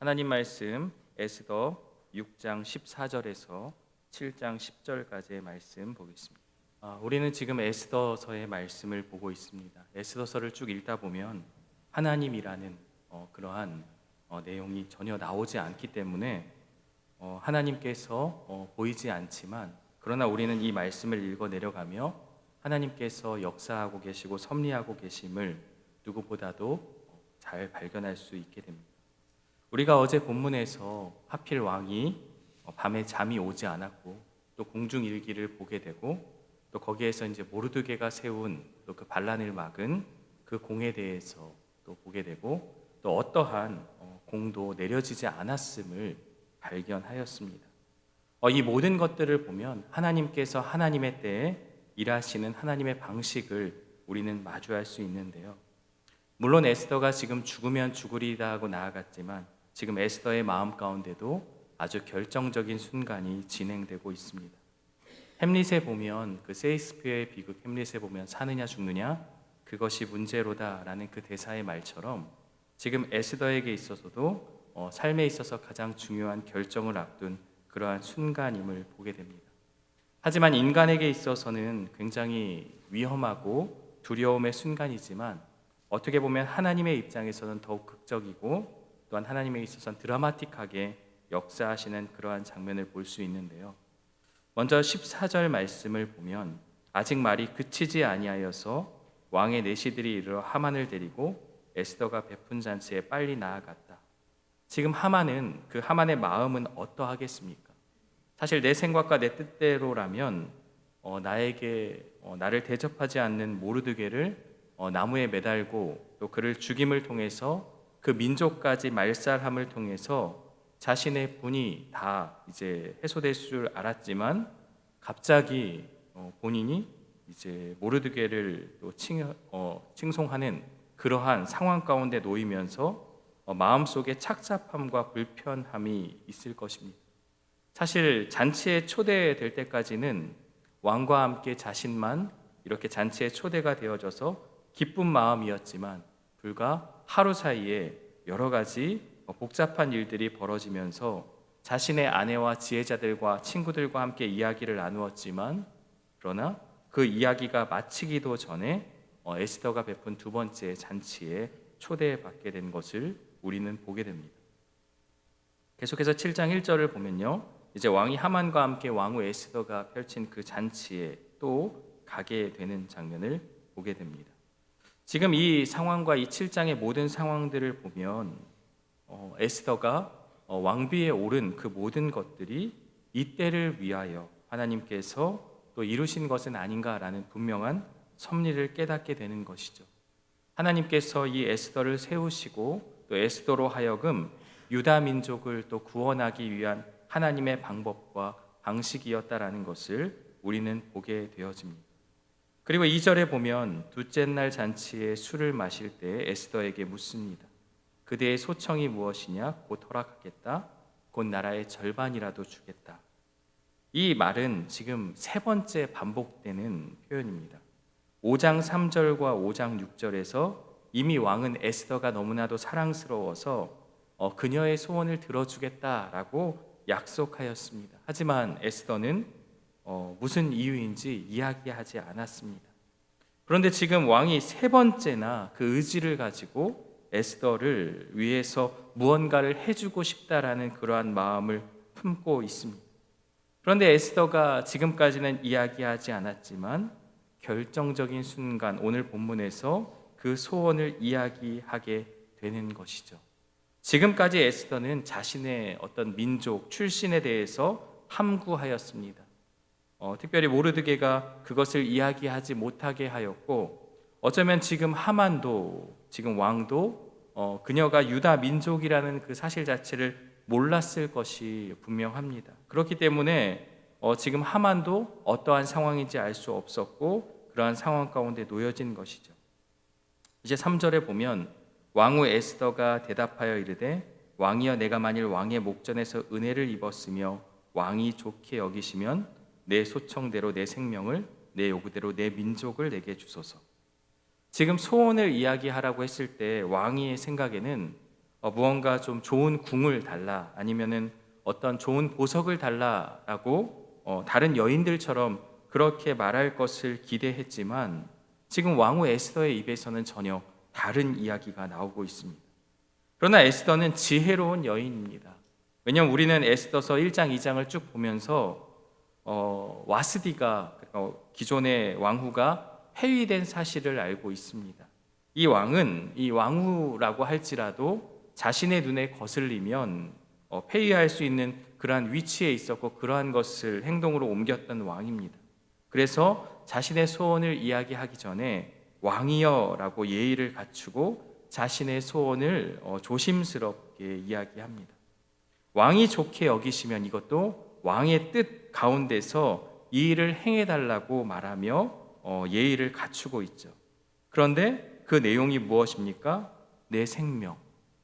하나님 말씀 에스더 6장 14절에서 7장 10절까지의 말씀 보겠습니다. 아, 우리는 지금 에스더서의 말씀을 보고 있습니다. 에스더서를 쭉 읽다 보면 하나님이라는 어, 그러한 어, 내용이 전혀 나오지 않기 때문에 어, 하나님께서 어, 보이지 않지만 그러나 우리는 이 말씀을 읽어 내려가며 하나님께서 역사하고 계시고 섭리하고 계심을 누구보다도 잘 발견할 수 있게 됩니다. 우리가 어제 본문에서 하필 왕이 어, 밤에 잠이 오지 않았고 또 공중 일기를 보게 되고 또 거기에서 이제 모르드게가 세운 또 그 반란을 막은 그 공에 대해서 또 보게 되고 또 어떠한 어, 공도 내려지지 않았음을 발견하였습니다. 어, 이 모든 것들을 보면 하나님께서 하나님의 때에 일하시는 하나님의 방식을 우리는 마주할 수 있는데요. 물론 에스더가 지금 죽으면 죽으리다 하고 나아갔지만 지금 에스더의 마음 가운데도 아주 결정적인 순간이 진행되고 있습니다. 햄릿에 보면 그 세이스피어의 비극 햄릿에 보면 사느냐 죽느냐 그것이 문제로다라는 그 대사의 말처럼 지금 에스더에게 있어서도 어, 삶에 있어서 가장 중요한 결정을 앞둔 그러한 순간임을 보게 됩니다. 하지만 인간에게 있어서는 굉장히 위험하고 두려움의 순간이지만 어떻게 보면 하나님의 입장에서는 더욱 극적이고 또한 하나님에 있어서는 드라마틱하게 역사하시는 그러한 장면을 볼 수 있는데요. 먼저 14절 말씀을 보면 아직 말이 그치지 아니하여서 왕의 내시들이 이르러 하만을 데리고 에스더가 베푼 잔치에 빨리 나아갔다. 지금 하만은 그 하만의 마음은 어떠하겠습니까? 사실 내 생각과 내 뜻대로라면 어, 나에게 어, 나를 대접하지 않는 모르드게를 어, 나무에 매달고 또 그를 죽임을 통해서 그 민족까지 말살함을 통해서 자신의 분이 다 이제 해소될 줄 알았지만 갑자기 어, 본인이 이제 모르드게를 또 칭, 어, 칭송하는 그러한 상황 가운데 놓이면서 어, 마음속에 착잡함과 불편함이 있을 것입니다. 사실 잔치에 초대될 때까지는 왕과 함께 자신만 이렇게 잔치에 초대가 되어져서 기쁜 마음이었지만 불과 하루 사이에 여러 가지 복잡한 일들이 벌어지면서 자신의 아내와 지혜자들과 친구들과 함께 이야기를 나누었지만 그러나 그 이야기가 마치기도 전에 어, 에스더가 베푼 두 번째 잔치에 초대받게 된 것을 우리는 보게 됩니다. 계속해서 7장 1절을 보면요. 이제 왕이 하만과 함께 왕후 에스더가 펼친 그 잔치에 또 가게 되는 장면을 보게 됩니다. 지금 이 상황과 이 7장의 모든 상황들을 보면 어, 에스더가 어, 왕비에 오른 그 모든 것들이 이때를 위하여 하나님께서 또 이루신 것은 아닌가라는 분명한 섭리를 깨닫게 되는 것이죠. 하나님께서 이 에스더를 세우시고 또 에스더로 하여금 유다 민족을 또 구원하기 위한 하나님의 방법과 방식이었다라는 것을 우리는 보게 되어집니다. 그리고 2절에 보면 둘째 날 잔치에 술을 마실 때 에스더에게 묻습니다. 그대의 소청이 무엇이냐? 곧 허락하겠다. 곧 나라의 절반이라도 주겠다. 이 말은 지금 세 번째 반복되는 표현입니다. 5장 3절과 5장 6절에서 이미 왕은 에스더가 너무나도 사랑스러워서 어, 그녀의 소원을 들어주겠다라고 약속하였습니다. 하지만 에스더는 어, 무슨 이유인지 이야기하지 않았습니다. 그런데 지금 왕이 세 번째나 그 의지를 가지고 에스더를 위해서 무언가를 해주고 싶다라는 그러한 마음을 품고 있습니다. 그런데 에스더가 지금까지는 이야기하지 않았지만 결정적인 순간 오늘 본문에서 그 소원을 이야기하게 되는 것이죠. 지금까지 에스더는 자신의 어떤 민족 출신에 대해서 함구하였습니다. 어, 특별히 모르드게가 그것을 이야기하지 못하게 하였고 어쩌면 지금 하만도 지금 왕도 어, 그녀가 유다 민족이라는 그 사실 자체를 몰랐을 것이 분명합니다. 그렇기 때문에 어, 지금 하만도 어떠한 상황인지 알 수 없었고 그러한 상황 가운데 놓여진 것이죠. 이제 3절에 보면 왕후 에스더가 대답하여 이르되 왕이여 내가 만일 왕의 목전에서 은혜를 입었으며 왕이 좋게 여기시면 내 소청대로 내 생명을 내 요구대로 내 민족을 내게 주소서. 지금 소원을 이야기하라고 했을 때 왕의 생각에는 어, 무언가 좀 좋은 궁을 달라 아니면은 어떤 좋은 보석을 달라라고 어, 다른 여인들처럼 그렇게 말할 것을 기대했지만 지금 왕후 에스더의 입에서는 전혀 다른 이야기가 나오고 있습니다. 그러나 에스더는 지혜로운 여인입니다. 왜냐하면 우리는 에스더서 1장, 2장을 쭉 보면서 어, 와스디가 그러니까 기존의 왕후가 폐위된 사실을 알고 있습니다. 이 왕은 이 왕후라고 할지라도 자신의 눈에 거슬리면 어, 폐위할 수 있는 그러한 위치에 있었고 그러한 것을 행동으로 옮겼던 왕입니다. 그래서 자신의 소원을 이야기하기 전에 왕이여라고 예의를 갖추고 자신의 소원을 어, 조심스럽게 이야기합니다. 왕이 좋게 여기시면 이것도 왕의 뜻 가운데서 이 일을 행해 달라고 말하며 어, 예의를 갖추고 있죠. 그런데 그 내용이 무엇입니까? 내 생명.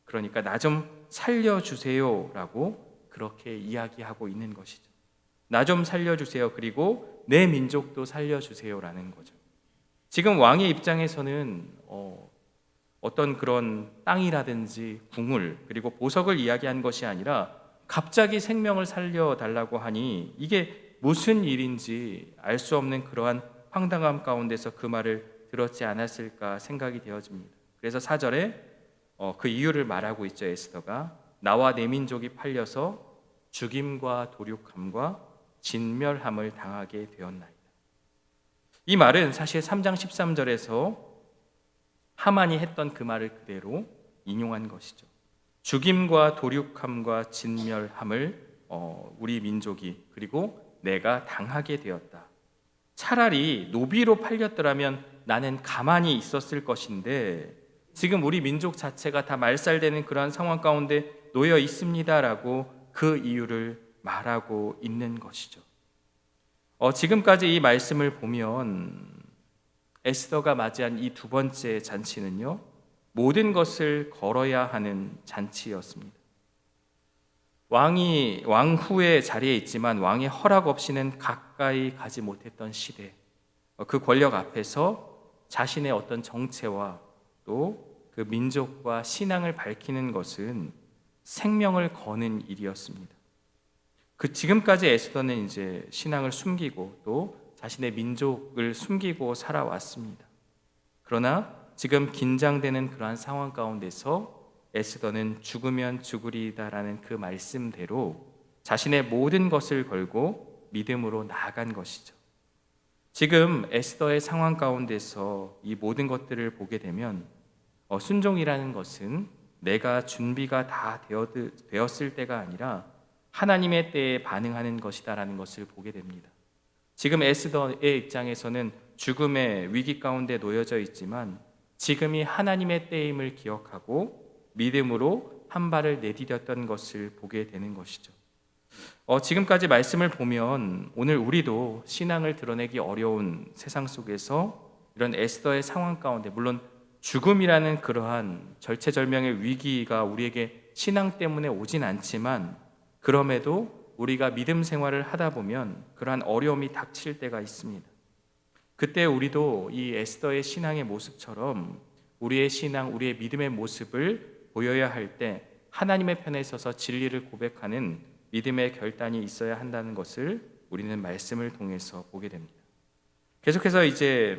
그러니까 나 좀 살려 주세요라고 그렇게 이야기하고 있는 것이죠. 나 좀 살려 주세요. 그리고 내 민족도 살려 주세요라는 거죠. 지금 왕의 입장에서는 어, 어떤 그런 땅이라든지 궁을 그리고 보석을 이야기한 것이 아니라 갑자기 생명을 살려달라고 하니 이게 무슨 일인지 알 수 없는 그러한 황당함 가운데서 그 말을 들었지 않았을까 생각이 되어집니다. 그래서 사절에 어, 그 이유를 말하고 있죠 에스더가 나와 내 민족이 팔려서 죽임과 도륙함과 진멸함을 당하게 되었나이다. 이 말은 사실 3장 13절에서 하만이 했던 그 말을 그대로 인용한 것이죠. 죽임과 도륙함과 진멸함을 어, 우리 민족이 그리고 내가 당하게 되었다. 차라리 노비로 팔렸더라면 나는 가만히 있었을 것인데 지금 우리 민족 자체가 다 말살되는 그러한 상황 가운데 놓여 있습니다라고 그 이유를 말하고 있는 것이죠. 어, 지금까지 이 말씀을 보면 에스더가 맞이한 이 두 번째 잔치는요, 모든 것을 걸어야 하는 잔치였습니다. 왕이 왕 후의 자리에 있지만 왕의 허락 없이는 가까이 가지 못했던 시대, 어, 그 권력 앞에서 자신의 어떤 정체와 또 그 민족과 신앙을 밝히는 것은 생명을 거는 일이었습니다. 그 지금까지 에스더는 이제 신앙을 숨기고 또 자신의 민족을 숨기고 살아왔습니다. 그러나 지금 긴장되는 그러한 상황 가운데서 에스더는 죽으면 죽으리다라는 그 말씀대로 자신의 모든 것을 걸고 믿음으로 나아간 것이죠. 지금 에스더의 상황 가운데서 이 모든 것들을 보게 되면 어, 순종이라는 것은 내가 준비가 다 되었을 때가 아니라 하나님의 때에 반응하는 것이다라는 것을 보게 됩니다. 지금 에스더의 입장에서는 죽음의 위기 가운데 놓여져 있지만 지금이 하나님의 때임을 기억하고 믿음으로 한 발을 내디뎠던 것을 보게 되는 것이죠. 어, 지금까지 말씀을 보면 오늘 우리도 신앙을 드러내기 어려운 세상 속에서 이런 에스더의 상황 가운데 물론 죽음이라는 그러한 절체절명의 위기가 우리에게 신앙 때문에 오진 않지만 그럼에도 우리가 믿음 생활을 하다 보면 그러한 어려움이 닥칠 때가 있습니다. 그때 우리도 이 에스더의 신앙의 모습처럼 우리의 신앙, 우리의 믿음의 모습을 보여야 할 때 하나님의 편에 서서 진리를 고백하는 믿음의 결단이 있어야 한다는 것을 우리는 말씀을 통해서 보게 됩니다. 계속해서 이제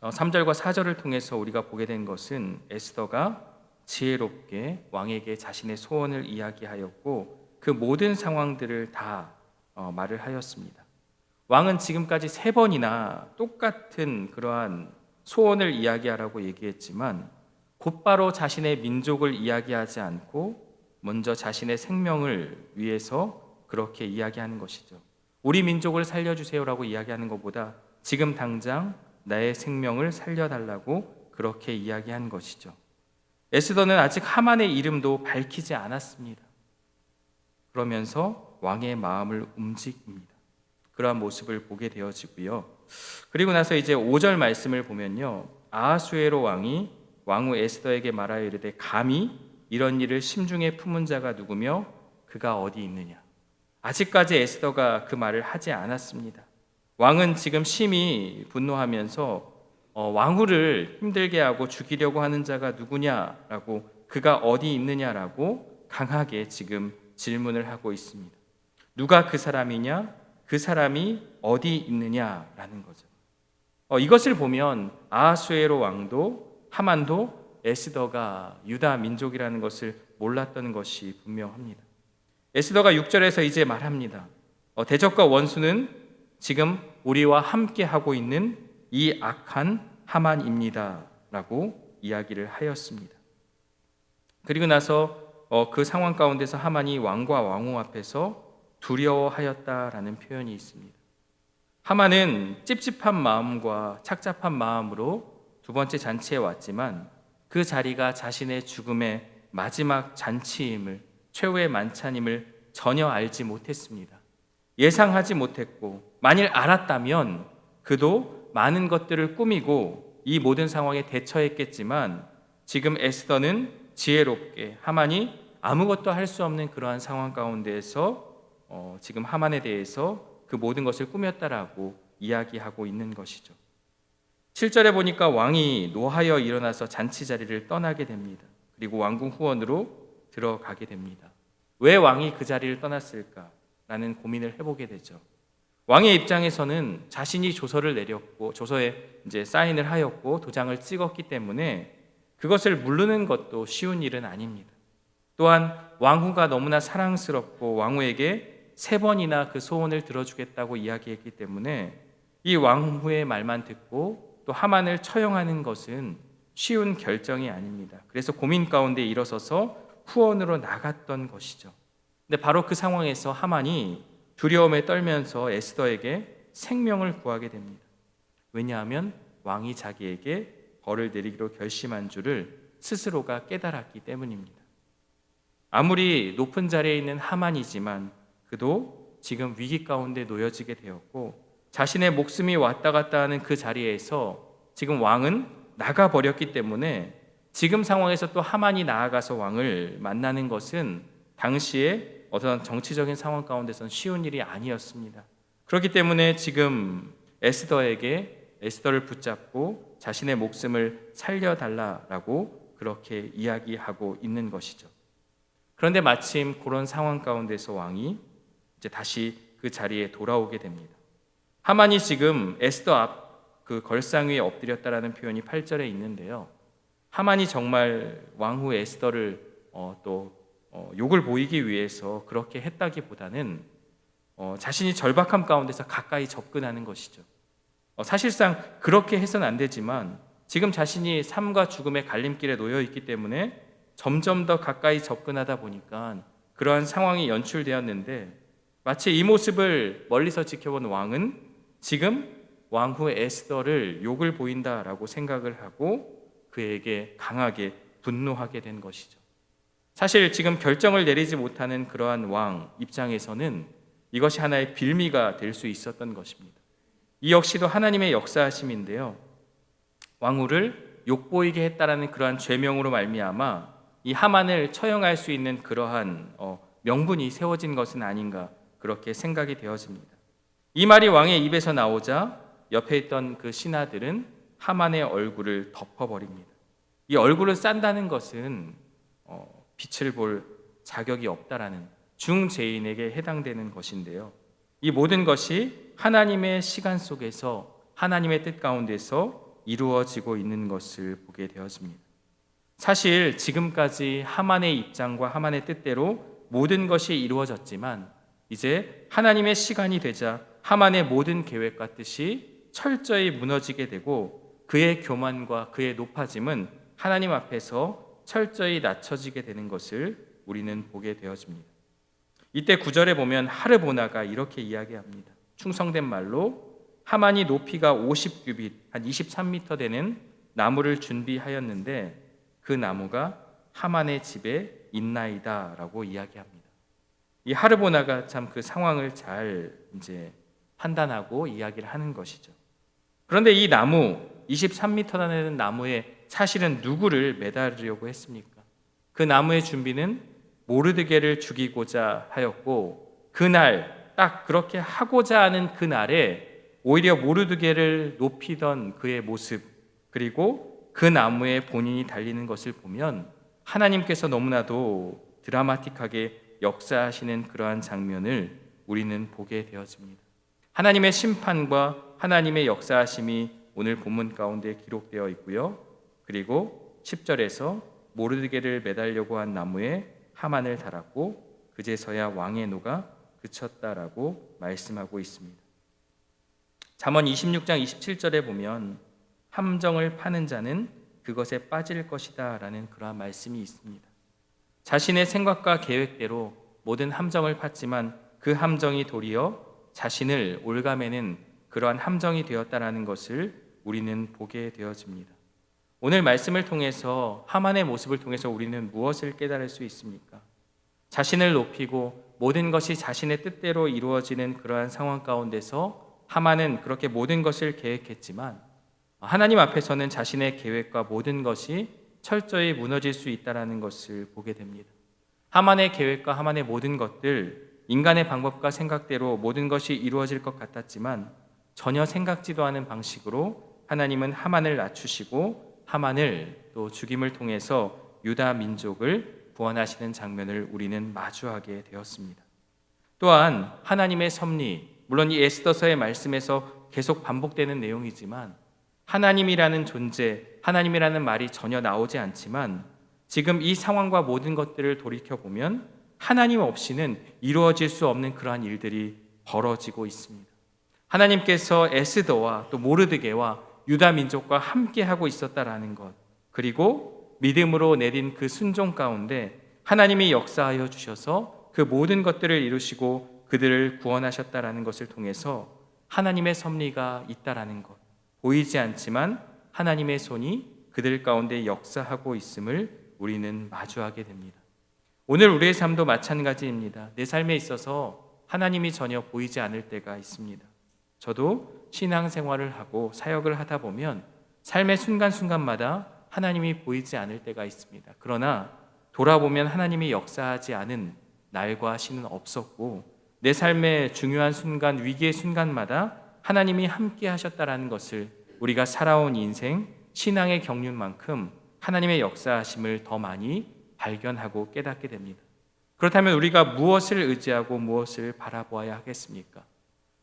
3절과 어, 4절을 통해서 우리가 보게 된 것은 에스더가 지혜롭게 왕에게 자신의 소원을 이야기하였고 그 모든 상황들을 다 어, 말을 하였습니다. 왕은 지금까지 세 번이나 똑같은 그러한 소원을 이야기하라고 얘기했지만 곧바로 자신의 민족을 이야기하지 않고 먼저 자신의 생명을 위해서 그렇게 이야기하는 것이죠. 우리 민족을 살려주세요라고 이야기하는 것보다 지금 당장 나의 생명을 살려달라고 그렇게 이야기한 것이죠. 에스더는 아직 하만의 이름도 밝히지 않았습니다. 그러면서 왕의 마음을 움직입니다. 그러한 모습을 보게 되어지고요. 그리고 나서 이제 5절 말씀을 보면요. 아하수에로 왕이 왕후 에스더에게 말하여 이르되 감히 이런 일을 심중에 품은 자가 누구며 그가 어디 있느냐. 아직까지 에스더가 그 말을 하지 않았습니다. 왕은 지금 심히 분노하면서 어, 왕후를 힘들게 하고 죽이려고 하는 자가 누구냐라고 그가 어디 있느냐라고 강하게 지금 질문을 하고 있습니다. 누가 그 사람이냐? 그 사람이 어디 있느냐라는 거죠. 어, 이것을 보면 아하수에로 왕도 하만도 에스더가 유다 민족이라는 것을 몰랐던 것이 분명합니다. 에스더가 6절에서 이제 말합니다. 어, 대적과 원수는 지금 우리와 함께 하고 있는 이 악한 하만입니다라고 이야기를 하였습니다. 그리고 나서 어, 그 상황 가운데서 하만이 왕과 왕후 앞에서 두려워하였다라는 표현이 있습니다. 하만은 찝찝한 마음과 착잡한 마음으로 두 번째 잔치에 왔지만 그 자리가 자신의 죽음의 마지막 잔치임을 최후의 만찬임을 전혀 알지 못했습니다. 예상하지 못했고 만일 알았다면 그도 많은 것들을 꾸미고 이 모든 상황에 대처했겠지만 지금 에스더는 지혜롭게 하만이 아무것도 할 수 없는 그러한 상황 가운데에서 어, 지금 하만에 대해서 그 모든 것을 꾸몄다라고 이야기하고 있는 것이죠. 7절에 보니까 왕이 노하여 일어나서 잔치 자리를 떠나게 됩니다. 그리고 왕궁 후원으로 들어가게 됩니다. 왜 왕이 그 자리를 떠났을까라는 고민을 해보게 되죠. 왕의 입장에서는 자신이 조서를 내렸고 조서에 이제 사인을 하였고 도장을 찍었기 때문에 그것을 물르는 것도 쉬운 일은 아닙니다. 또한 왕후가 너무나 사랑스럽고 왕후에게 세 번이나 그 소원을 들어주겠다고 이야기했기 때문에 이 왕후의 말만 듣고 또 하만을 처형하는 것은 쉬운 결정이 아닙니다. 그래서 고민 가운데 일어서서 후원으로 나갔던 것이죠. 근데 바로 그 상황에서 하만이 두려움에 떨면서 에스더에게 생명을 구하게 됩니다. 왜냐하면 왕이 자기에게 벌을 내리기로 결심한 줄을 스스로가 깨달았기 때문입니다. 아무리 높은 자리에 있는 하만이지만 그도 지금 위기 가운데 놓여지게 되었고 자신의 목숨이 왔다 갔다 하는 그 자리에서 지금 왕은 나가 버렸기 때문에 지금 상황에서 또 하만이 나아가서 왕을 만나는 것은 당시에 어떤 정치적인 상황 가운데서는 쉬운 일이 아니었습니다. 그렇기 때문에 지금 에스더에게 에스더를 붙잡고 자신의 목숨을 살려달라라고 그렇게 이야기하고 있는 것이죠. 그런데 마침 그런 상황 가운데서 왕이 이제 다시 그 자리에 돌아오게 됩니다. 하만이 지금 에스더 앞 그 걸상 위에 엎드렸다라는 표현이 8절에 있는데요. 하만이 정말 왕후 에스더를 어, 또 어, 욕을 보이기 위해서 그렇게 했다기보다는 어, 자신이 절박함 가운데서 가까이 접근하는 것이죠. 어, 사실상 그렇게 해서는 안 되지만 지금 자신이 삶과 죽음의 갈림길에 놓여 있기 때문에 점점 더 가까이 접근하다 보니까 그러한 상황이 연출되었는데 마치 이 모습을 멀리서 지켜본 왕은 지금 왕후 에스더를 욕을 보인다라고 생각을 하고 그에게 강하게 분노하게 된 것이죠. 사실 지금 결정을 내리지 못하는 그러한 왕 입장에서는 이것이 하나의 빌미가 될 수 있었던 것입니다. 이 역시도 하나님의 역사하심인데요. 왕후를 욕보이게 했다라는 그러한 죄명으로 말미암아 이 하만을 처형할 수 있는 그러한 어, 명분이 세워진 것은 아닌가 그렇게 생각이 되어집니다. 이 말이 왕의 입에서 나오자 옆에 있던 그 신하들은 하만의 얼굴을 덮어버립니다. 이 얼굴을 싼다는 것은 어, 빛을 볼 자격이 없다라는 중죄인에게 해당되는 것인데요. 이 모든 것이 하나님의 시간 속에서 하나님의 뜻 가운데서 이루어지고 있는 것을 보게 되어집니다. 사실 지금까지 하만의 입장과 하만의 뜻대로 모든 것이 이루어졌지만 이제 하나님의 시간이 되자 하만의 모든 계획과 뜻이 철저히 무너지게 되고 그의 교만과 그의 높아짐은 하나님 앞에서 철저히 낮춰지게 되는 것을 우리는 보게 되어집니다. 이때 구절에 보면 하르보나가 이렇게 이야기합니다. 충성된 말로 하만이 높이가 50규빗 한 23m 되는 나무를 준비하였는데 그 나무가 하만의 집에 있나이다라고 이야기합니다. 이 하르보나가 참 그 상황을 잘 이제 판단하고 이야기를 하는 것이죠. 그런데 이 나무 23m나 되는 나무에 사실은 누구를 매달으려고 했습니까? 그 나무의 준비는 모르드게를 죽이고자 하였고 그날 딱 그렇게 하고자 하는 그 날에 오히려 모르드게를 높이던 그의 모습 그리고 그 나무에 본인이 달리는 것을 보면 하나님께서 너무나도 드라마틱하게 역사하시는 그러한 장면을 우리는 보게 되어집니다. 하나님의 심판과 하나님의 역사하심이 오늘 본문 가운데 기록되어 있고요. 그리고 10절에서 모르드게를 매달려고 한 나무에 하만을 달았고 그제서야 왕의 노가 그쳤다라고 말씀하고 있습니다. 잠언 26장 27절에 보면 함정을 파는 자는 그것에 빠질 것이다라는 그러한 말씀이 있습니다. 자신의 생각과 계획대로 모든 함정을 팠지만 그 함정이 도리어 자신을 올가매는 그러한 함정이 되었다라는 것을 우리는 보게 되어집니다. 오늘 말씀을 통해서 하만의 모습을 통해서 우리는 무엇을 깨달을 수 있습니까? 자신을 높이고 모든 것이 자신의 뜻대로 이루어지는 그러한 상황 가운데서 하만은 그렇게 모든 것을 계획했지만 하나님 앞에서는 자신의 계획과 모든 것이 철저히 무너질 수 있다라는 것을 보게 됩니다. 하만의 계획과 하만의 모든 것들 인간의 방법과 생각대로 모든 것이 이루어질 것 같았지만 전혀 생각지도 않은 방식으로 하나님은 하만을 낮추시고 하만을 또 죽임을 통해서 유다 민족을 구원하시는 장면을 우리는 마주하게 되었습니다. 또한 하나님의 섭리, 물론 이 에스더서의 말씀에서 계속 반복되는 내용이지만 하나님이라는 존재, 하나님이라는 말이 전혀 나오지 않지만 지금 이 상황과 모든 것들을 돌이켜 보면 하나님 없이는 이루어질 수 없는 그러한 일들이 벌어지고 있습니다. 하나님께서 에스더와 또 모르드게와 유다 민족과 함께 하고 있었다라는 것. 그리고 믿음으로 내린 그 순종 가운데 하나님이 역사하여 주셔서 그 모든 것들을 이루시고 그들을 구원하셨다라는 것을 통해서 하나님의 섭리가 있다라는 것. 보이지 않지만 하나님의 손이 그들 가운데 역사하고 있음을 우리는 마주하게 됩니다. 오늘 우리의 삶도 마찬가지입니다. 내 삶에 있어서 하나님이 전혀 보이지 않을 때가 있습니다. 저도 신앙생활을 하고 사역을 하다 보면 삶의 순간순간마다 하나님이 보이지 않을 때가 있습니다. 그러나 돌아보면 하나님이 역사하지 않은 날과 시는 없었고 내 삶의 중요한 순간, 위기의 순간마다 하나님이 함께 하셨다라는 것을 우리가 살아온 인생, 신앙의 경륜만큼 하나님의 역사하심을 더 많이 발견하고 깨닫게 됩니다. 그렇다면 우리가 무엇을 의지하고 무엇을 바라보아야 하겠습니까?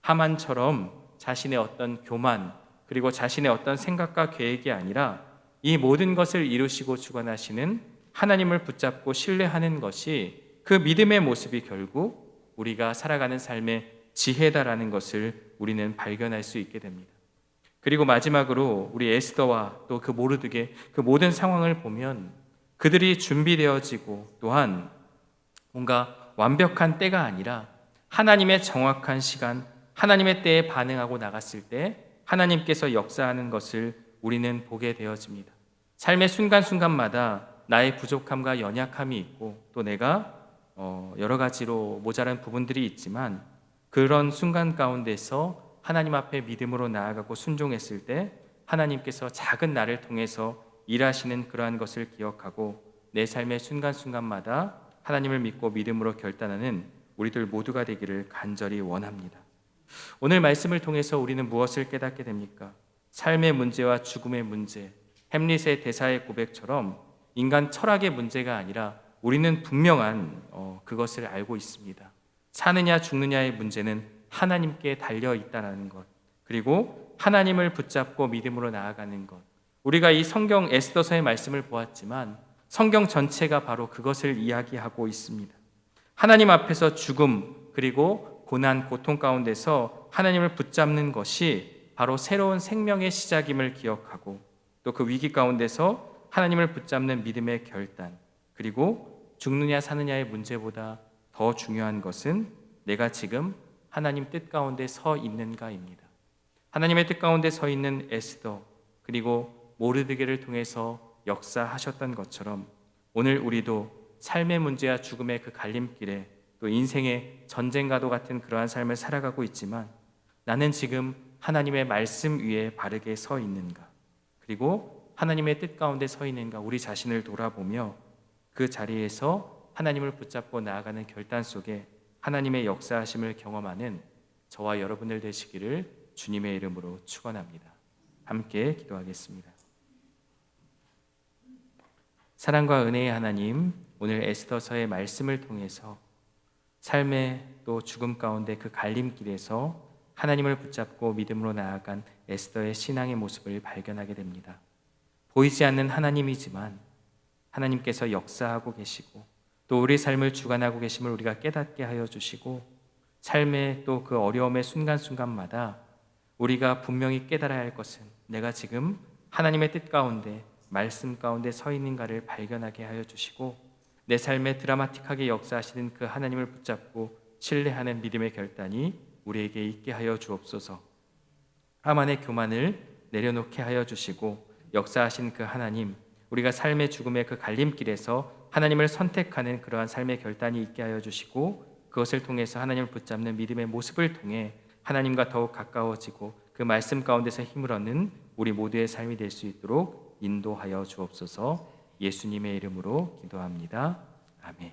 하만처럼 자신의 어떤 교만 그리고 자신의 어떤 생각과 계획이 아니라 이 모든 것을 이루시고 주관하시는 하나님을 붙잡고 신뢰하는 것이 그 믿음의 모습이 결국 우리가 살아가는 삶의 지혜다라는 것을 우리는 발견할 수 있게 됩니다. 그리고 마지막으로 우리 에스더와 또 그 모르드게 그 모든 상황을 보면 그들이 준비되어지고 또한 뭔가 완벽한 때가 아니라 하나님의 정확한 시간, 하나님의 때에 반응하고 나갔을 때 하나님께서 역사하는 것을 우리는 보게 되어집니다. 삶의 순간순간마다 나의 부족함과 연약함이 있고 또 내가 어, 여러 가지로 모자란 부분들이 있지만 그런 순간 가운데서 하나님 앞에 믿음으로 나아가고 순종했을 때 하나님께서 작은 나를 통해서 일하시는 그러한 것을 기억하고 내 삶의 순간순간마다 하나님을 믿고 믿음으로 결단하는 우리들 모두가 되기를 간절히 원합니다. 오늘 말씀을 통해서 우리는 무엇을 깨닫게 됩니까? 삶의 문제와 죽음의 문제, 햄릿의 대사의 고백처럼 인간 철학의 문제가 아니라 우리는 분명한 어, 그것을 알고 있습니다. 사느냐 죽느냐의 문제는 하나님께 달려 있다는 것. 그리고 하나님을 붙잡고 믿음으로 나아가는 것. 우리가 이 성경 에스더서의 말씀을 보았지만 성경 전체가 바로 그것을 이야기하고 있습니다. 하나님 앞에서 죽음 그리고 고난 고통 가운데서 하나님을 붙잡는 것이 바로 새로운 생명의 시작임을 기억하고 또 그 위기 가운데서 하나님을 붙잡는 믿음의 결단 그리고 죽느냐 사느냐의 문제보다 더 중요한 것은 내가 지금 하나님 뜻 가운데 서 있는가입니다. 하나님의 뜻 가운데 서 있는 에스더 그리고 모르드게를 통해서 역사하셨던 것처럼 오늘 우리도 삶의 문제와 죽음의 그 갈림길에 또 인생의 전쟁과도 같은 그러한 삶을 살아가고 있지만 나는 지금 하나님의 말씀 위에 바르게 서 있는가? 그리고 하나님의 뜻 가운데 서 있는가? 우리 자신을 돌아보며 그 자리에서 하나님을 붙잡고 나아가는 결단 속에 하나님의 역사하심을 경험하는 저와 여러분들 되시기를 주님의 이름으로 축원합니다. 함께 기도하겠습니다. 사랑과 은혜의 하나님, 오늘 에스더서의 말씀을 통해서 삶의 또 죽음 가운데 그 갈림길에서 하나님을 붙잡고 믿음으로 나아간 에스더의 신앙의 모습을 발견하게 됩니다. 보이지 않는 하나님이지만 하나님께서 역사하고 계시고 또 우리 삶을 주관하고 계심을 우리가 깨닫게 하여 주시고 삶의 또 그 어려움의 순간순간마다 우리가 분명히 깨달아야 할 것은 내가 지금 하나님의 뜻 가운데 말씀 가운데 서 있는가를 발견하게 하여 주시고 내 삶에 드라마틱하게 역사하시는 그 하나님을 붙잡고 신뢰하는 믿음의 결단이 우리에게 있게 하여 주옵소서. 하만의 교만을 내려놓게 하여 주시고 역사하신 그 하나님, 우리가 삶의 죽음의 그 갈림길에서 하나님을 선택하는 그러한 삶의 결단이 있게 하여 주시고 그것을 통해서 하나님을 붙잡는 믿음의 모습을 통해 하나님과 더욱 가까워지고 그 말씀 가운데서 힘을 얻는 우리 모두의 삶이 될 수 있도록 인도하여 주옵소서. 예수님의 이름으로 기도합니다. 아멘.